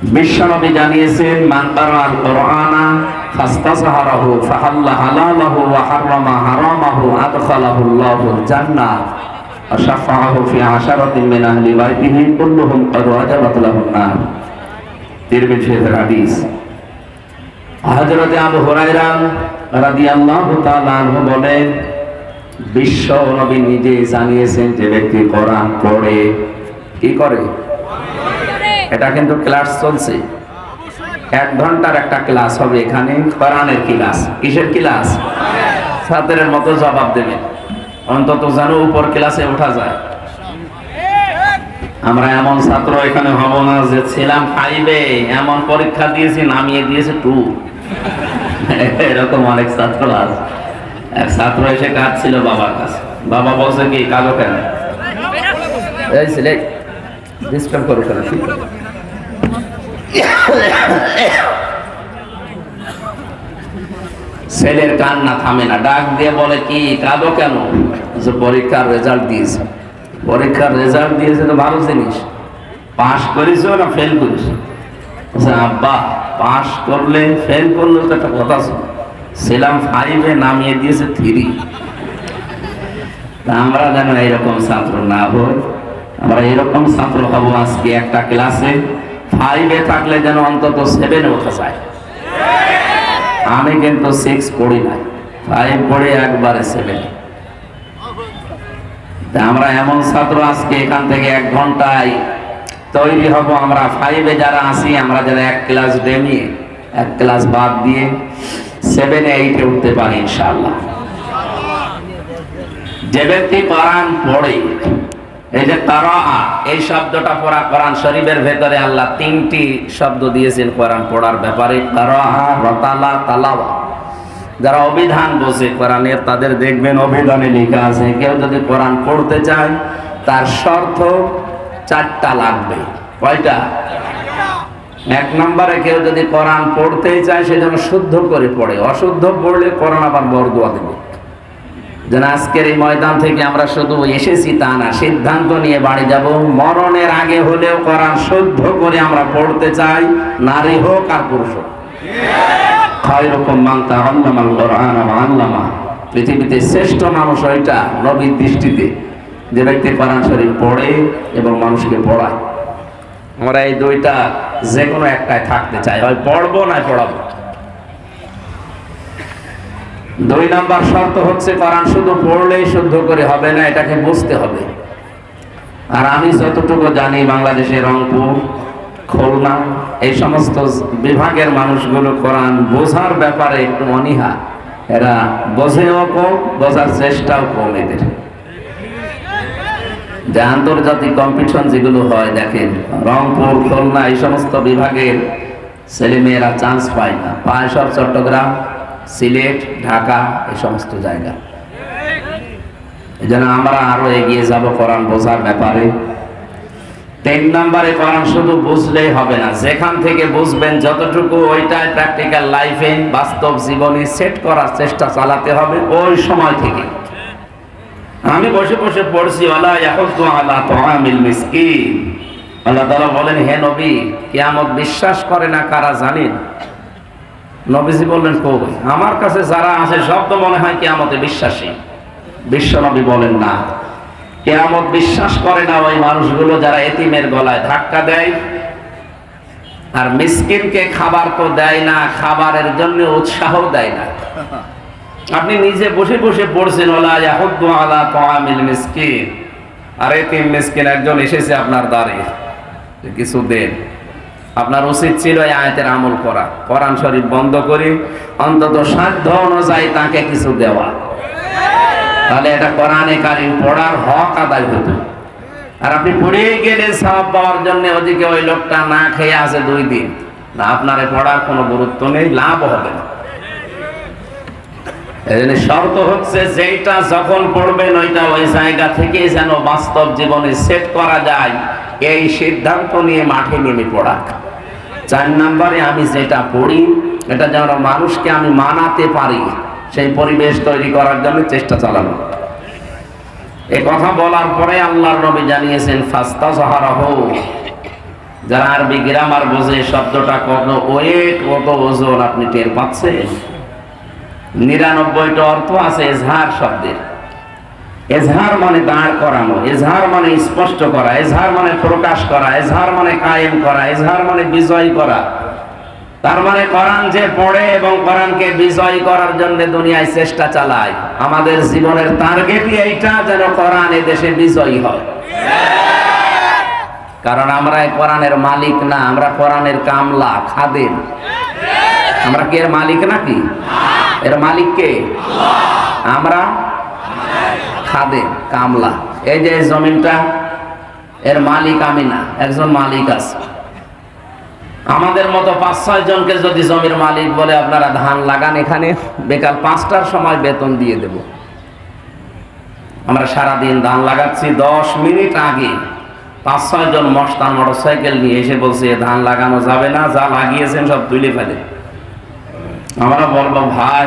বিশ্বনবী জানিয়েছেন, মান কারাল কোরআনা ফাস্তাসহারাহু ফাহাল্লা হালালাহু ওয়া হাররামা হারামাহু আদখালাহু আল্লাহুল জান্নাহ ওয়া শাফাআহু ফি আশারাতিন মিন আহলি বাইতিহি কুল্লুহুম ক্বাদ ওয়াজাবাত লাহুন নার। তিরমিজির হাদিস। হযরত আবু হুরায়রা রাদিয়াল্লাহু তাআলা আনহু বলেন, বিশ্ব নবী নিজে জানিয়েছেন যে ব্যক্তি কোরআন পড়ে, কি করে? এটা কিন্তু ক্লাস চলছে। এক ঘণ্টার একটা ক্লাস হবে এখানে, কোরআনের ক্লাস কিসের ক্লাস ছাত্রের মতো জবাব দেবে। অন্তত যেন উপর ক্লাসে ওঠা যায়। আমরা এমন ছাত্র এখানে হব না যে ছিলাম ফাইভে এমন পরীক্ষা দিয়েছি, নামিয়ে দিয়েছে টু এরকম অনেক ছাত্র আছে। এক ছাত্র এসে কাঁদছিল বাবার কাছে। বাবা বলছে কি কালো কেন? এই ছেলে ডিস্টার্ব করো কেন। ছেলের কান্না থামে না। ডাক দিয়ে বলে কি কাঁদো কেন? পরীক্ষার রেজাল্ট দিয়েছে। পরীক্ষার রেজাল্ট দিয়েছে তো ভালো জিনিস। পাশ করেছ না ফেল বলছে, আব্বা পাশ করলে ফেল করলে তো একটা কথা ছিল ছিলাম ফাইভে নামিয়ে দিয়েছে থ্রি আমরা যেন এরকম ছাত্র না হই। আমরা এরকম ছাত্র হব আজকে একটা ক্লাসে ফাইভে থাকলে যেন অন্তত সেভেনে ওঠা যায়। আমি কিন্তু সিক্স পড়ি না ফাইভ পড়ে একবারে সেভেন আমরা এমন ছাত্র আজকে এখান থেকে এক ঘন্টায় তৈরি হব। আমরা ফাইভে যারা আসি আমরা যারা এক ক্লাস ডেমিয়ে এক ক্লাস বাদ দিয়ে সেভেনে এইটে উঠতে পারি ইনশাল্লাহ যে ব্যক্তি কোরআন পড়ে এই যে তারা, এই শব্দটা পড়া কোরআন শরীফের ভেতরে আল্লাহ তিনটি শব্দ দিয়েছেন কোরআন পড়ার ব্যাপারে তারাহা রতালা, তালাওয়া। যারা অভিধান বোঝে কোরআনের, তাদের দেখবেন অভিধানে লেখা আছে, কেউ যদি কোরআন পড়তে চায়, তার শর্ত চারটা লাগবে। কয়টা? এক নম্বরে কেউ যদি কোরআন পড়তেই চায়, সে যেন শুদ্ধ করে পড়ে। অশুদ্ধ পড়লে কোরআন আবার বরদোয়া দেবে। যেন আজকের এই ময়দান থেকে আমরা শুধু এসেছি তা না, সিদ্ধান্ত নিয়ে বাড়ি যাব। মরণের আগে হলেও কোরআন শুদ্ধ করে আমরা পড়তে চাই, নারী হোক আর পুরুষ হোক। পৃথিবীতে শ্রেষ্ঠ মানুষ ওইটা নবীর দৃষ্টিতে। যে ব্যক্তি কোরআন শরীফ পড়ে এবং মানুষকে পড়ায়। আমরা এই দুইটা যে কোনো একটাই থাকতে চাই। হয় পড়ব না পড়াবো। দুই নাম্বার শর্ত হচ্ছে কোরআন শুধু পড়লেই শুদ্ধ করে হবে না, এটাকে বুঝতে হবে। আর আমি যতটুকু জানি, বাংলাদেশে রংপুর, খুলনা, এই সমস্ত বিভাগের মানুষগুলো কোরআন বোঝার ব্যাপারে একটু অনীহা। এরা বোঝেও কম, বোঝার চেষ্টাও কম এদের। যে আন্তর্জাতিক কম্পিটিশন যেগুলো হয়, দেখেন, রংপুর, খুলনা, এই সমস্ত বিভাগের ছেলেমেয়েরা চান্স পায় না। পায় সব চট্টগ্রাম সিলেট, ঢাকা, এই সমস্ত জায়গা। জন্য আমরা আরও এগিয়ে যাব কোরআন বোঝার ব্যাপারে। তিন নম্বরে কোরআন শুধু বুঝলেই হবে না, যেখান থেকে বুঝবেন যতটুকু ওইটাই প্র্যাকটিক্যাল লাইফে বাস্তব জীবনে সেট করার চেষ্টা চালাতে হবে ওই সময় থেকে। আমি বসে বসে পড়ছি ওয়ালা ইয়াহুদ্দু আলা তুআমিল মিসকিন? আল্লাহ তাআলা বলেন, হে নবী, কিয়ামত বিশ্বাস করে না কারা জানেন? নবীজি বললেন, কই? আমার কাছে যারা আছে, সব তো মনে হয় কিয়ামতে বিশ্বাসী। বিশ্ব নবী বলেন, না। কেয়ামত বিশ্বাস করে না ওই মানুষগুলো যারা এতিমের গলায় ধাক্কা দেয়। আর মিসকিনকে খাবার তো দেয় না, খাবারের জন্য উৎসাহ দেয় না। আপনি নিজে বসে বসে পড়ছেন, ওলা ইয়াহুদ্দু আলা তাআমিল মিসকিন। আর এতিম মিসকিন একজন এসেছে আপনার দ্বারে, কিছু দেন। আপনার উচিত ছিল এই আয়াতের আমল করা। কোরআন শরীফ বন্ধ করে, অন্তত সাধ্য অনুযায়ী তাকে কিছু দেওয়া। তাহলে এটা কোরআনে কারিম পড়ার হক আদায় হতো। আর আপনি পড়ে গেলেন সব পাওয়ার জন্য, ওদিকে ওই লোকটা না খেয়ে আছে দুই দিন। না, আপনার পড়ার কোনো গুরুত্ব নেই, লাভ হবে না। এজন্য শর্ত হচ্ছে যেটা যখন পড়বেন, ওইটা ওই জায়গা থেকে যেন বাস্তব জীবনে সেট করা যায়। এই সিদ্ধান্ত নিয়ে মাঠে নেমে পড়া চার নম্বরে আমি যেটা পড়ি, এটা যেন মানুষকে আমি মানাতে পারি, সেই পরিবেশ তৈরি করার জন্য চেষ্টা চালানো এ কথা বলার পরে আল্লাহর নবী জানিয়েছেন ফাস্তা সাহারা যারা আরবি গ্রামার বোঝে, শব্দটা কত ওয়েট, কত ওজন আপনি টের পাচ্ছেন? নিরানব্বইটা অর্থ আছে এজহার শব্দের। এজহার মানে দাঁড় করানো, এজহার মানে স্পষ্ট করা, এজহার মানে প্রকাশ করা, এজহার মানে কায়েম করা, এজহার মানে বিজয় করা। তার মানে কোরআন যে পড়ে এবং কোরআনকে বিজয় করার জন্য দুনিয়ায় চেষ্টা চালায়, আমাদের জীবনের টার্গেটই এইটা যেন এ দেশে বিজয়ী হয়। কারণ আমরা কোরআনের মালিক না, আমরা কোরআনের কামলা, খাদেম। আমরা কি এর মালিক নাকি? এর মালিক কে? আমরা খাদেম কামলা। এই যে জমিনটা, এর মালিক আমি না, একজন মালিক আছে। আমাদের মতো পাঁচ, ছয় জনকে যদি জমির মালিক বলে আপনারা ধান লাগান এখানে, বেকাল পাঁচটার সময় বেতন দিয়ে দেব। আমরা সারাদিন ধান লাগাচ্ছি, দশ মিনিট আগে পাঁচ, ছয় জন মস্তান মোটর সাইকেল নিয়ে এসে বলছে ধান লাগানো যাবে না, যা লাগিয়েছেন সব তুলে ফেলে। আমরা বলব, ভাই,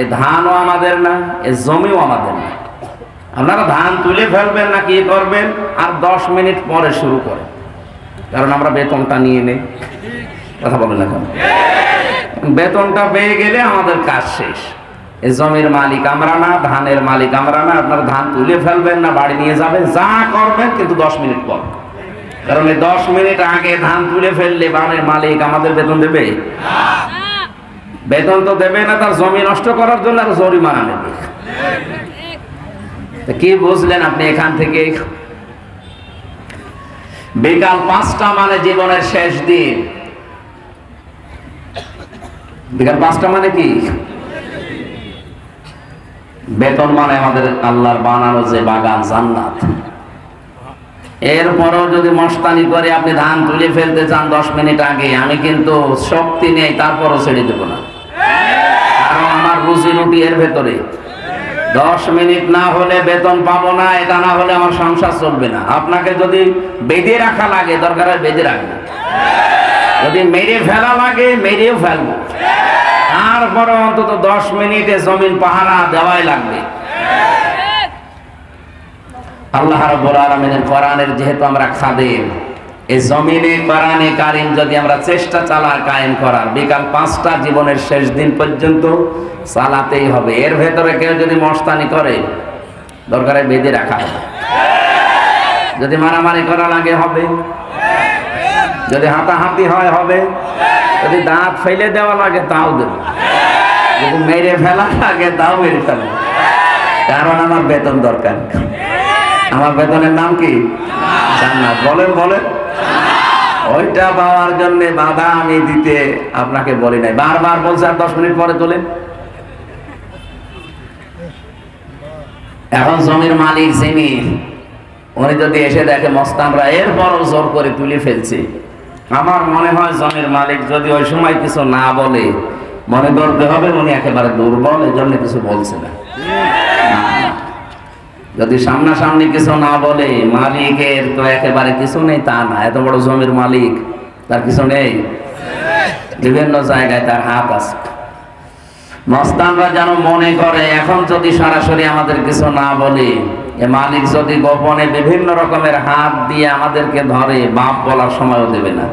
এ ধানও আমাদের না, এ জমিও আমাদের না। আপনারা ধান তুলে ফেলবেন না কি করবেন? আর দশ মিনিট পরে শুরু করেন কারণ আমরা বেতনটা নিয়ে নেই। কথা বলেন এখন বেতনটা পেয়ে গেলে আমাদের কাজ শেষ। এই জমির মালিক আমরা না ধানের মালিক আমরা না আপনারা ধান তুলে ফেলবেন না বাড়ি নিয়ে যাবেন যা করবেন কিন্তু দশ মিনিট পর। কারণ এই দশ মিনিট আগে ধান তুলে ফেললে বানের মালিক আমাদের বেতন দেবে? বেতন তো দেবে না তার জমি নষ্ট করার জন্য আর জরিমানা নেবে। কি বুঝলেন আপনি এখান থেকে? বিকাল পাঁচটা মানে জীবনের শেষ দিন। বিকাল পাঁচটা মানে কি? বেতন মানে আমাদের আল্লাহর বানানো যে বাগান, জান্নাত। এরপরও যদি মস্তানি করে আপনি ধান তুলে ফেলতে চান দশ মিনিট আগে, আমি কিন্তু শক্তি নেই, তারপরও ছেড়ে দেবো না। কারণ আমার রুজি রুটি এর ভেতরে। দশ মিনিট না হলে বেতন পাবো না, এটা না হলে আমার সংসার চলবে না। আপনাকে যদি বেঁধে রাখা লাগে, দরকার হয় বেঁধে রাখব। যদি মেরে ফেলা লাগে, মেরেও ফেলব। তারপরে অন্তত দশ মিনিটে জমিন পাহারা দেওয়াই লাগবে। আল্লাহ রাব্বুল আলামিনের কোরআনের যেহেতু আমরা খাদেম এই জমিনে কোরআনে কারিম যদি আমরা চেষ্টা চালা কায়েম করার, বিকাল পাঁচটা জীবনের শেষ দিন পর্যন্ত চালাতেই হবে। এর ভেতরে কেউ যদি মস্তানি করে, দরকারে বেঁধে রাখা যদি মারামারি করা লাগে হবে। যদি হাতাহাতি হয় হবে। যদি দাঁত ফেলে দেওয়া লাগে, তাও দেবে। যদি মেরে ফেলা লাগে, তাও মেরে ফেলবে কারণ আমার বেতন দরকার। আমার বেতনের নাম কি? জান্নাত। বলেন বলেন। ওইটা পাওয়ার জন্য বাধা আমি দিতে আপনাকে বলি নাই। বারবার বলছে, আর দশ মিনিট পরে তোলেন। এখন জমির মালিক যিনি, উনি যদি এসে দেখে মস্তানরা, এরপরও জোর করে তুলে ফেলছে। আমার মনে হয় জমির মালিক যদি ওই সময় কিছু না বলে, মনে করতে হবে উনি একেবারে দুর্বল এই জন্য কিছু বলছে না। যদি সামনাসামনি কিছু না বলে, মালিকের তো একেবারে কিছু নেই, তা না, এত বড় জমির মালিক, তার কিছু নেই। বিভিন্ন জায়গায় তার হাত আছে। মস্তানরা যেন মনে করে, এখন যদি সরাসরি আমাদের কিছু না বলে, এ মালিক যদি গোপনে বিভিন্ন রকমের হাত দিয়ে আমাদেরকে ধরে, বাপ বলার সময়ও দেবে না।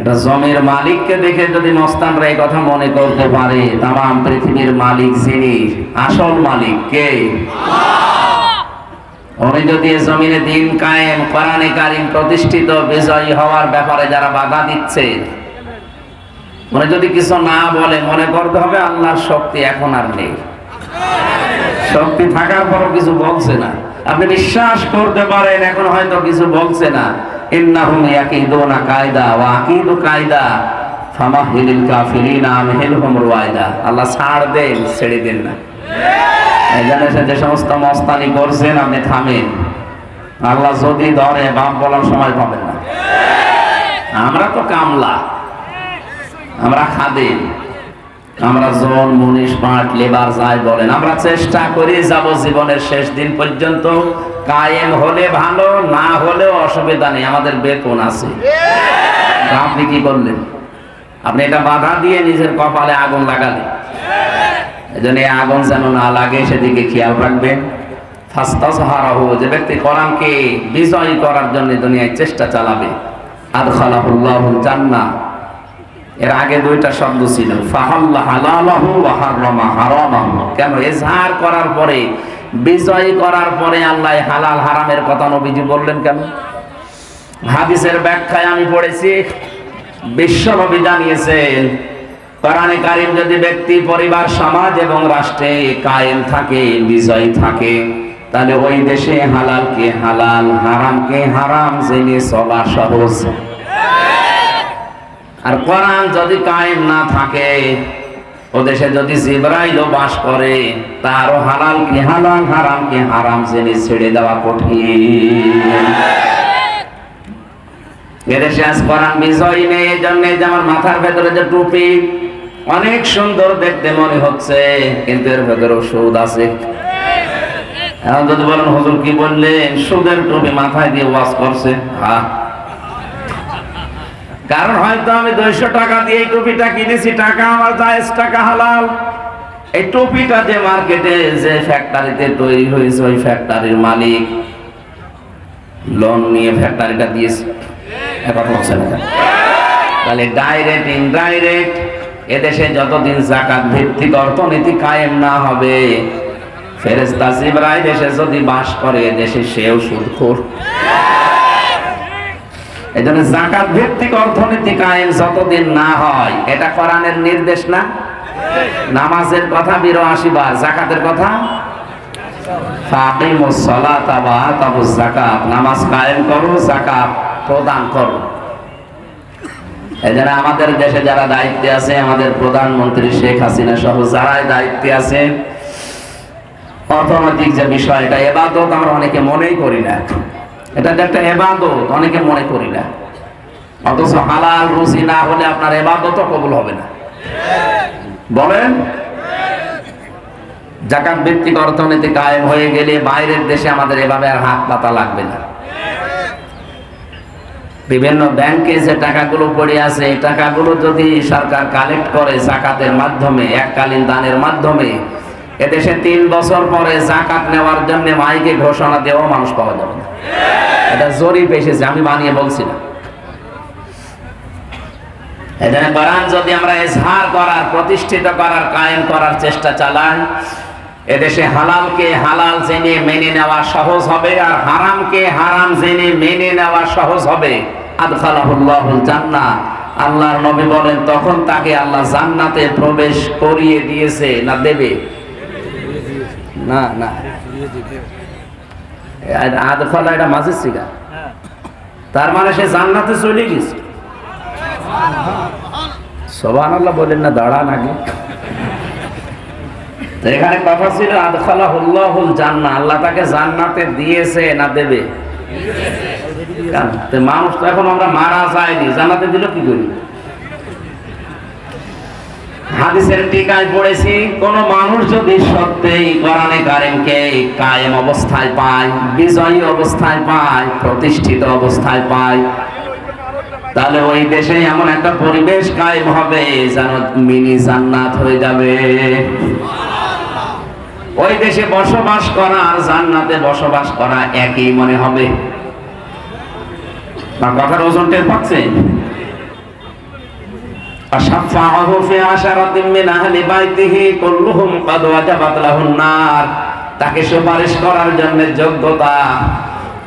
এটা জমির মালিককে দেখে যদি মস্তানরা এই কথা মনে করতে পারে তাম পৃথিবীর মালিক যিনি, আসল মালিক কে? উনি যদি জমিনে দিন কায়েম, কোরআনে কারিম প্রতিষ্ঠিত, বিজয়ী হওয়ার ব্যাপারে যারা বাধা দিচ্ছে, উনি যদি কিছু না বলে, মনে করতে হবে আল্লাহর শক্তি এখন আর নেই। শক্তি থাকার পরও কিছু বলছে না। আপনি বিশ্বাস করতে পারেন, এখন হয়তো কিছু বলছে না। ইন্নাহুম ইয়াকিদুনা কায়দা ওয়া আকিদু কায়দা ফামাহিলিল আমহিলহুম রুয়াইদা আল্লাহ ছাড় দেন, ছেড়ে দেন না। যে সমস্ত মস্তানি করছেন, আপনি থামেন। আল্লাহ যদি ধরে, বাপ বলার সময় পাবেন না। আমরা তো কামলা। আমরা খাদেম। আমরা জন, মুনিশ পাট লেবার যাই বলেন, আমরা চেষ্টা করি যাব জীবনের শেষ দিন পর্যন্ত কায়েম হলে ভালো না হলেও অসুবিধা নেই আমাদের বেতন আছে। আপনি কি করলেন আপনি এটা বাধা দিয়ে নিজের কপালে আগুন লাগালেন। এই আগুন যেন না লাগে সেদিকে খেয়াল রাখবেন। যে ব্যক্তি কোরআনকে বিজয়ী করার জন্য দুনিয়ায় চেষ্টা চালাবে আদখালাহুল্লাহুল জান্নাহ। এর আগে দুইটা শব্দ ছিল ফাহাল্লা হালালাহু ওয়া হারামাহু। কেন? ইজহার করার পরে বিজয়ী করার পরে আল্লাহ হালাল হারামের কথা নবীজি বললেন কেন? হাদিসের ব্যাখ্যায় আমি পড়েছি বিশ্বনবী জানিয়েছেন কোরআনে কারিম যদি ব্যক্তি, পরিবার, সমাজ এবং রাষ্ট্রে কায়েম থাকে, বিজয়ী থাকে, তাহলে ওই দেশে হালালকে হালাল হারামকে হারাম জেনে চলা সহজ। আর কোরআন যদি কায়েম না থাকে ও দেশে যদি জিব্রাইলও বাস করে, তারও হালাল কি হালাল, হারাম কি হারাম জেনে ছেড়ে দেওয়া কঠিন। এদেশে আজ বিজয় নেই, এই জন্য যে আমার মাথার ভেতরে যে টুপি, অনেক সুন্দর দেখতে মনে হচ্ছে, কিন্তু এর ভেতরে সুদ আছে। এখন যদি বলেন, হুজুর কি বললেন? সুদের টুপি মাথায় দিয়ে ওয়াজ করছে। হ্যাঁ। কারণ হয়তো আমি দুইশো টাকা দিয়ে এই টুপিটা কিনেছি, টাকা আমার জায়েজ, টাকা হালাল। এই টুপিটা যে মার্কেটে যে ফ্যাক্টরিতে তৈরি হয়েছে, ওই ফ্যাক্টরির মালিক লোন নিয়ে ফ্যাক্টরিটা দিয়েছে। তাহলে ডাইরেক্ট ইনডাইরেক্ট এদেশে যতদিন জাকাত ভিত্তিক অর্থনীতি কায়েম না হবে ফেরেস্তা জিবরাই দেশে যদি বাস করে দেশে সেও সুদখোর এই জন্য জাকাত ভিত্তিক অর্থনীতি কায়েম যতদিন না হয়, এটা কোরআনের নির্দেশ না? নামাজের কথা বার জাকাতের কথা? নামাজ কায়েম করো প্রদান করো। এই জন্য আমাদের দেশে যারা দায়িত্বে আছে, আমাদের প্রধানমন্ত্রী শেখ হাসিনা সহ যারাই দায়িত্বে আছে, অর্থনৈতিক যে বিষয়টা এবার এবাদত আমরা অনেকে মনেই করি না। এটা যে একটা এবাদত, অনেকে মনে করি না। অথচ হালাল রুচি না হলে আপনার এবাদতও কবুল হবে না। বলেন? জাকাত ভিত্তিক অর্থনীতি কায়েম হয়ে গেলে বাইরের দেশে আমাদের এভাবে আর হাত পাতা লাগবে না। বিভিন্ন ব্যাংকে যে টাকাগুলো পড়ে আছে, এই টাকাগুলো যদি সরকার কালেক্ট করে জাকাতের মাধ্যমে, এককালীন দানের মাধ্যমে এদেশে তিন বছর পরে জাকাত নেওয়ার জন্য মাইকে ঘোষণা দেওয়া মানুষ পাওয়া যাবে না। এটা জরিপ এসেছে, আমি বানিয়ে বলছি না। এখানে যদি আমরা এজহার করার, প্রতিষ্ঠিত করার, কায়েম করার চেষ্টা চালাই, এদেশে হালালকে হালাল জেনে মেনে নেওয়া সহজ হবে আর হারামকে হারাম জেনে মেনে নেওয়া সহজ হবে। আল্লাহর নবী বলেন, তখন তাকে আল্লাহ জান্নাতে প্রবেশ করিয়ে দিয়েছে না দেবে? না না। আদখালা এটা মাঝের সিগা তার মানে সে জান্নাতে চলে গেছে। সোবান আল্লাহ বলেন না, দাঁড়ান আগে। এখানে কথা ছিল আদখালা হুল্লাহুল জান্নাহ। আল্লাহ তাকে জান্নাতে দিয়েছে না দেবে? মানুষ তো এখন আমরা মারা যায়নি। জান্নাতে দিল কি করি? হাদিসের টিকায় পড়েছি, কোন মানুষ যদি সত্যিই কোরআনে কারিমকে কায়েম অবস্থায় পায়, বিজয়ী অবস্থায় পায়, প্রতিষ্ঠিত অবস্থায় পায়, তাহলে ওই দেশে এমন একটা পরিবেশ কায়েম হবে যেন মিনি জান্নাত হয়ে যাবে। ওই দেশে বসবাস করা আর জান্নাতে বসবাস করা একই মনে হবে। কথার ওজন টের পাচ্ছেন أشفعه في عشرة من أهل بيته كلهم قد وجبت له النار তাকে সুপারিশ করার জন্য যোগ্যতা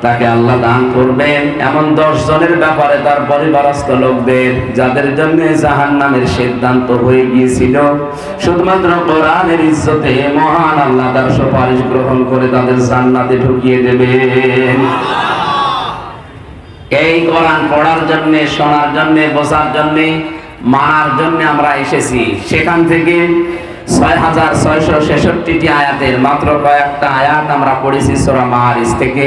তাকে আল্লাহ দান করবেন এমন দশ জনের ব্যাপারে তার পরিবারস্থ লোকদের যাদের জন্য জাহান নামের সিদ্ধান্ত হয়ে গিয়েছিল শুধুমাত্র কোরআনের ইজ্জতে মহান আল্লাহ তার সুপারিশ গ্রহণ করে তাদের জান্নাতে ঢুকিয়ে দেবেন এই কোরআন পড়ার জন্য শোনার জন্য বোঝার জন্য মানার জন্য আমরা এসেছি। সেখান থেকে ছয় হাজার ছয়শো ছেষট্টিটি আয়াতের মাত্র কয়েকটা আয়াত আমরা পড়েছি সোরা মাহারিস থেকে।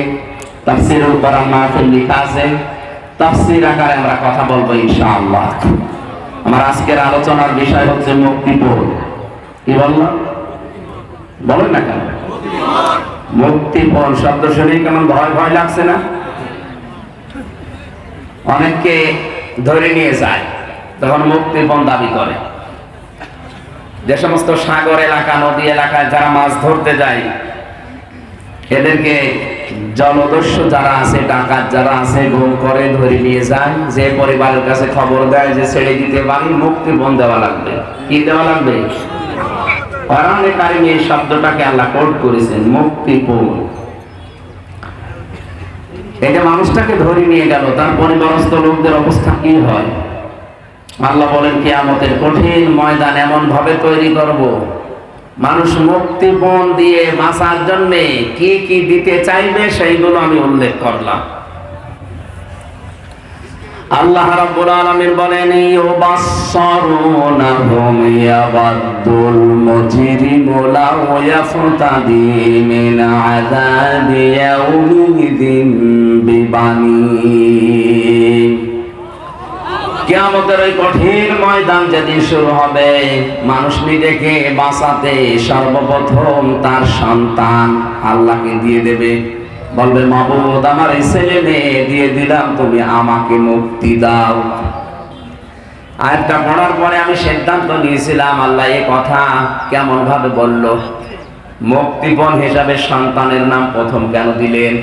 তাফসিরুল মাহফিল আছে তাফসির আকারে আমরা কথা বলব ইনশাআল্লাহ। আমার আজকের আলোচনার বিষয় হচ্ছে মুক্তিপণ কি বললাম বলেন না কেন? মুক্তিপণ শব্দ শুনে কেমন ভয় ভয় লাগছে না? অনেককে ধরে নিয়ে যায়। তখন মুক্তিপণ দাবি করে। যে সমস্ত সাগর এলাকা, নদী এলাকায় যারা মাছ ধরতে যায়, এদেরকে জলদস্যু যারা আছে, ডাকাত যারা আছে, গুম করে ধরে নিয়ে যায়। যে পরিবারের কাছে খবর দেয় যে ছেড়ে দিতে পারি মুক্তি বন দেওয়া লাগবে। কি দেওয়া লাগবে? কারিমে এই শব্দটাকে আল্লাহ কোট করেছেন, মুক্তিপণ। এটা মানুষটাকে ধরে নিয়ে গেল, তার পরিবারস্থ লোকদের অবস্থা কি হয়? আল্লাহ বলেন, কিয়ামতের কঠিন ময়দান এমন ভাবে তৈরি করব। মানুষ মুক্তিপণ দিয়ে বাঁচার জন্য কি কি দিতে চাইবে সেইগুলো আমি উল্লেখ করলাম। আল্লাহ রাব্বুল আলামিন বলেন, ইউবাসসারুনাহুম ইয়াবাদুল মুজরিমু লাউ ইয়াফতাদি মিন আযাবি ইয়াউমিদিন বিবানি কিয়ামতের ওই কঠিন ময়দান যেদিন শুরু হবে, মানুষ নিজেকে বাঁচাতে সর্বপ্রথম তার সন্তান আল্লাহকে দিয়ে দেবে। বলবে, মাবুদ, আমার এই ছেলে মেয়ে, দিয়ে দিলাম, তুমি আমাকে মুক্তি দাও। আয়াতটা পড়ার পরে আমি সিদ্ধান্ত নিয়েছিলাম, আল্লাহ এ কথা কেমন ভাবে বলল, মুক্তিপণ হিসাবে সন্তানের নাম প্রথম কেন দিলেন?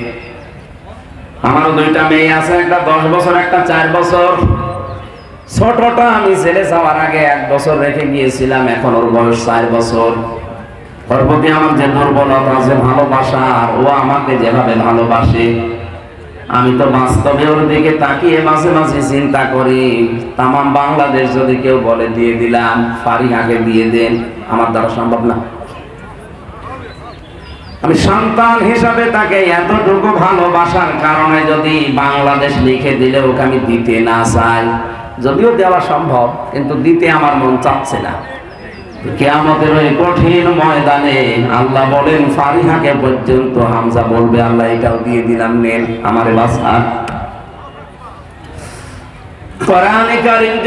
আমারও দুইটা মেয়ে আছে, একটা দশ বছর, একটা চার বছর। ছোটটা আমি ছেলে যাওয়ার আগে এক বছর রেখে গিয়েছিলাম, এখন ওর বয়স চার বছর। ওর প্রতি আমার যে দুর্বলতা আছে ভালোবাসার ও আমাকে যেভাবে ভালোবাসে, আমি তো বাস্তবে ওর দিকে তাকিয়ে মাঝে মাঝে চিন্তা করি। তামাম বাংলাদেশ যদি কেউ বলে, দিয়ে দিলাম দিয়ে দেন, আমার দ্বারা সম্ভব না। আমি সন্তান হিসাবে তাকে এতটুকু ভালোবাসার কারণে যদি বাংলাদেশ লিখে দিলে ওকে আমি দিতে না চাই যদিও দেওয়া সম্ভব, কিন্তু দিতে আমার মন চাচ্ছে না। কেয়ামতের ওই কঠিন ময়দানে আল্লাহ বলেন, ফারিহাকে পর্যন্ত হামজা বলবে, আল্লাহ এটাও দিয়ে দিলাম, নেন, আমারে বাসা কোরআনে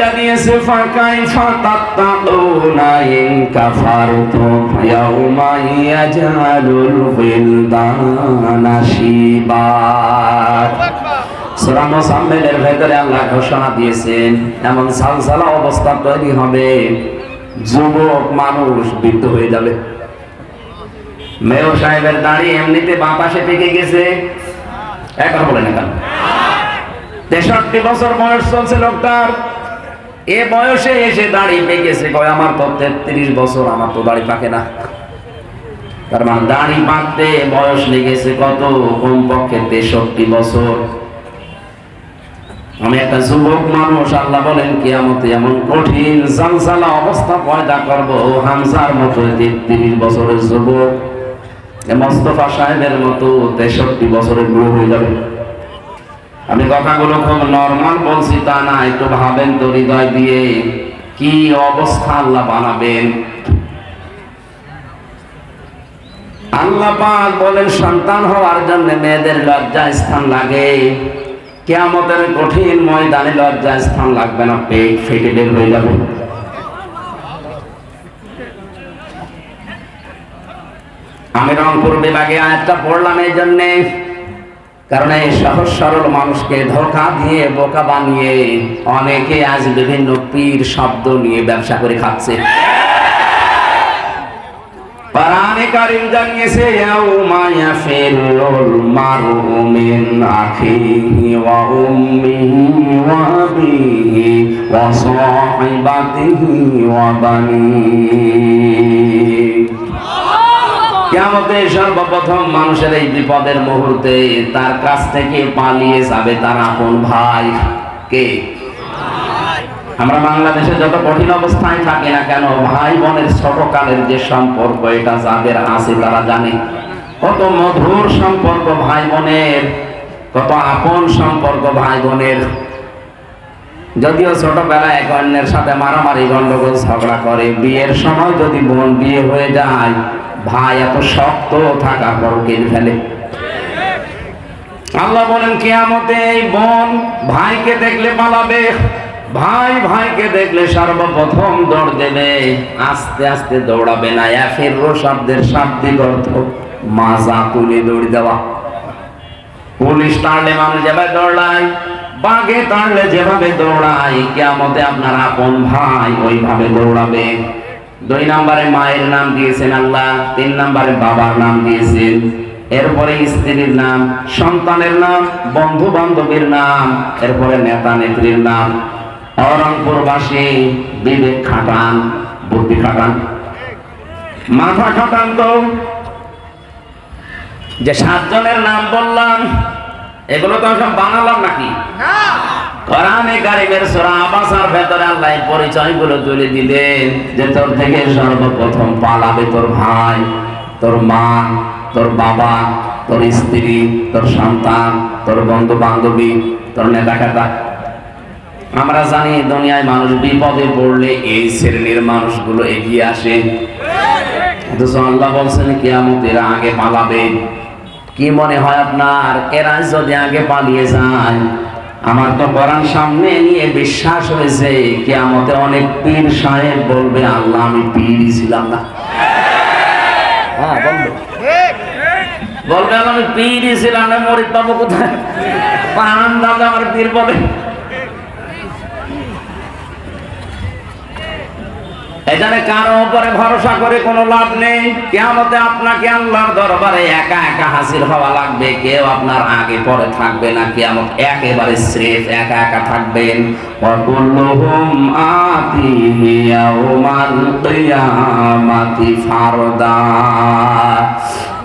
জানিয়েছে ফাকাইফা তাত্তাকুনা ইন কাফারতুম ইয়াউমা ইয়াজালুল সূরা মুসাম্মিলের ভেতরে আল্লাহ ঘোষণা দিয়েছেন, এমন সালসালা অবস্থা তৈরি হবে, যুবক মানুষ বৃদ্ধ হয়ে যাবে। সাহেবের এমনিতে বাতাসে পেকে গেছে। না কেন তেষট্টি বছর বয়স চলছে লোকটার। এ বয়সে এসে দাড়ি পেকেছে, কয়, আমার তো তেত্রিশ বছর, আমার তো দাড়ি পাকে না। তার মানে দাড়ি পাকতে বয়স লেগেছে কত? কমপক্ষে তেষট্টি বছর। আমি একটা যুবক মানুষ, আল্লাহ বলেন, কিয়ামতে এমন কঠিন জালজালা অবস্থা পয়দা করব। হামজার মতো তেত্রিশ বছরের যুবক মোস্তফা সাহেবের মতো তেষট্টি বছরের বুড়ো হয়ে যাবে। আমি কথাগুলো খুব নর্মাল বলছি, তা না, একটু ভাবেন তো হৃদয় দিয়ে, কি অবস্থা আল্লাহ বানাবেন? আল্লাহ পাক বলেন, সন্তান হওয়ার জন্য মেয়েদের লজ্জা স্থান লাগে। কেয়ামতের কঠিন ময়দানে লজ্জা স্থান লাগবে না, পেট ফেটে বের হয়ে যাবে। আমি রংপুর বিভাগে আয়াতটা পড়লাম এই জন্যে, কারণ এই সহজ সরল মানুষকে ধোকা দিয়ে বোকা বানিয়ে অনেকে আজ বিভিন্ন পীর শব্দ নিয়ে ব্যবসা করে খাচ্ছে। কোরআনে কারীম জানিয়েছে ইয়াউমা ইয়াফিরুল মারউ মিন আখিহি ওয়া উম্মিহি ওয়া আবিহি ওয়া সাহিবাতিহি ওয়া বানিহি কেমতে সর্বপ্রথম মানুষের এই বিপদের মুহূর্তে তার কাছ থেকে পালিয়ে যাবে তার আপন ভাই। কে? আমরা বাংলাদেশে যত কঠিন অবস্থায় থাকি না কেন ভাই বোনের ছোটকালের যে সম্পর্ক, এটা যাদের আছে তারা জানে। কত মধুর সম্পর্ক ভাই বোনের কত আপন সম্পর্ক ভাই বোনের যদিও ছোটবেলায় এক অন্যের সাথে মারামারি, গন্ডগোল, ঝগড়া করে, বিয়ের সময় যদি বোন বিয়ে হয়ে যায়, ভাই এত শক্ত থাকার পর কেড়ে ফেলে। আল্লাহ বলেন, কেয়ামতে এই বোন ভাইকে দেখলে পালাবে। ভাই ভাইকে দেখলে সর্বপ্রথম দৌড় দেবে। আস্তে আস্তে দৌড়াবে না একের শব্দের শাব্দিক অর্থ। মাজা তুলে দৌড় দেওয়া। পুলিশ টানলে মানুষ যেভাবে দৌড়ায়, বাঘে টানলে যেভাবে দৌড়ায়, কেয়ামতে আপনার আপন ভাই ওইভাবে দৌড়াবে। দুই নম্বরে মায়ের নাম দিয়েছেন আল্লাহ, তিন নম্বরে বাবার নাম দিয়েছেন। এরপরে স্ত্রীর নাম, সন্তানের নাম বন্ধু বান্ধবীর নাম, এরপরে নেতা নেত্রীর নাম। অরংপুরবাসী বিবেক খাটান, বুদ্ধি খাটান। মাথা খাটান তো। যে সাতজনের নাম বললাম, এগুলো তো সব বানালাম নাকি? কোরআনে কারিমের ভেতরে আল্লাহ তুলে দিলেন যে তোর থেকে সর্বপ্রথম পালাবে তোর ভাই, তোর মা, তোর বাবা, তোর স্ত্রী, তোর সন্তান, তোর বন্ধু বান্ধবী তোর নেতা আমরা জানি দুনিয়ায় মানুষ বিপদে পড়লে এই শ্রেণির মানুষগুলো এগিয়ে আসে। আল্লাহ বলছেন, কেয়ামতের আগে পালাবে। কি মনে হয় আপনার? এরা যদি আগে পালিয়ে যায়, আমার তো সামনে নিয়ে বিশ্বাস হয়েছে, কেয়ামতে অনেক পীর সাহেব বলবে, আল্লাহ, আমি পীরই ছিলাম না। হ্যাঁ বলবে। আমি পীরই ছিলাম পাবো কোথায়? আমার পীর বলে। এখানে কারও উপরে ভরসা করে কোনো লাভ নেই। কেমতে আপনাকে আল্লাহর দরবারে একা একা হাসির হওয়া লাগবে। কেউ আপনার আগে পরে থাকবে না। কেমন একেবারে শ্রেফ একা একা থাকবেন।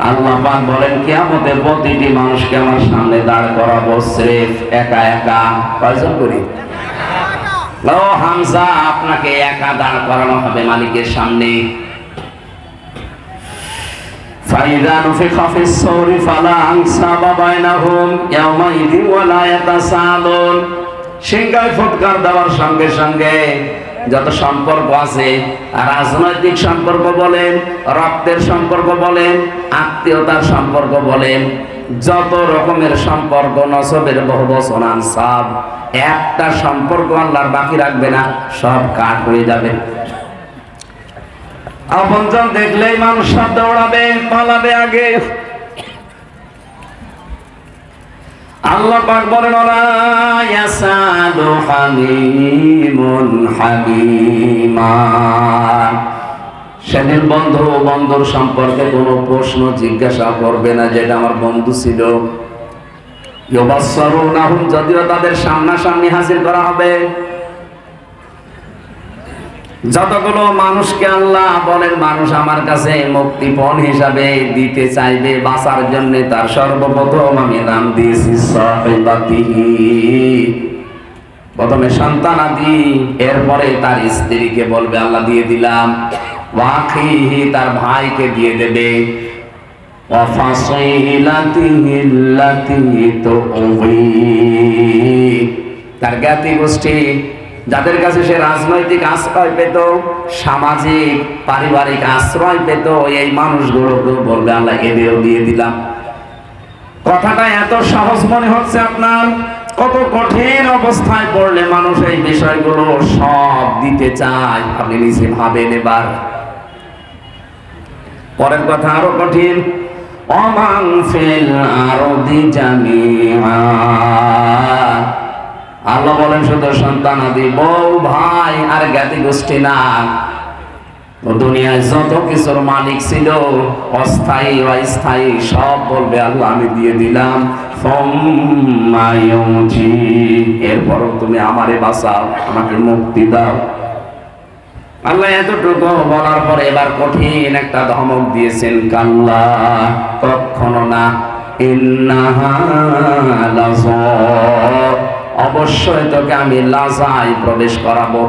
আল্লাহ বলেন কিয়ামতে প্রতিটি মানুষকে আমার সামনে দাঁড় করাবো শ্রেফ একা একা। করি? লো হামজা আপনাকে একা দাঁড় করানো হবে মালিকের সামনে فإذا نفخ في الصور فلا أنساب بينهم يومئذ ولا يتساءلون সিংহায় ফুটকার দেওয়ার সঙ্গে সঙ্গে যত সম্পর্ক আছে রাজনৈতিক সম্পর্ক বলেন রক্তের সম্পর্ক বলেন আত্মীয়তার সম্পর্ক বলেন যত রকমের সম্পর্ক নসবের বহু বচন আনসাব, একটা সম্পর্ক আল্লাহর বাকি রাখবে না, সব কাট হয়ে যাবে। আপনজন দেখলেই মানুষ সব দৌড়াবে, পালাবে আগে। আল্লাহ পাক বলেন হামিমা। সেদিন বন্ধু বন্ধুর সম্পর্কে কোনো প্রশ্ন জিজ্ঞাসা করবে না, যেটা আমার বন্ধু ছিল। যদিও তাদের সামনাসামনি হাজির করা হবে। যতগুলো মানুষকে আল্লাহ বলেন, মানুষ আমার কাছে মুক্তিপণ হিসাবে দিতে চাইবে, বাঁচার জন্য তার সর্বপ্রথম আমি নাম দিয়েছি প্রথমে সন্তান আদি এরপরে তার স্ত্রীকে বলবে, আল্লাহ দিয়ে দিলাম। ওয়াখিহি, তার ভাইকে দিয়ে দেবে। তার জ্ঞাতি গোষ্ঠী, যাদের কাছে সে রাজনৈতিক আশ্রয় পেত, সামাজিক, পারিবারিক আশ্রয় পেত, এই মানুষগুলোকে বলবে, আল্লাহ এদেরও দিয়ে দিলাম। কথাটা এত সহজ মনে হচ্ছে আপনার? কত কঠিন অবস্থায় পড়লে মানুষ এই বিষয়গুলো সব দিতে চায়, আপনি নিজে ভাবেন এবার। পরের কথা আরও কঠিন। অমাং ফিল আরদি আল্লাহ বলেন, শুধু সন্তান আদি, বউ, ভাই আর জ্ঞাতি গোষ্ঠী না। দুনিয়ায় যত কিছুর মালিক ছিল, অস্থায়ী অস্থায়ী, সব বলবে, আল্লাহ, আমি দিয়ে দিলাম। এরপরও তুমি আমারে বাঁচাও, আমাকে মুক্তি দাও। আল্লাহ এতটুকু বলার পর এবার কঠিন একটা ধমক দিয়েছেন, কাল্লা, কখনো না। অবশ্যই তোকে আমি লাজায় প্রবেশ করাবো।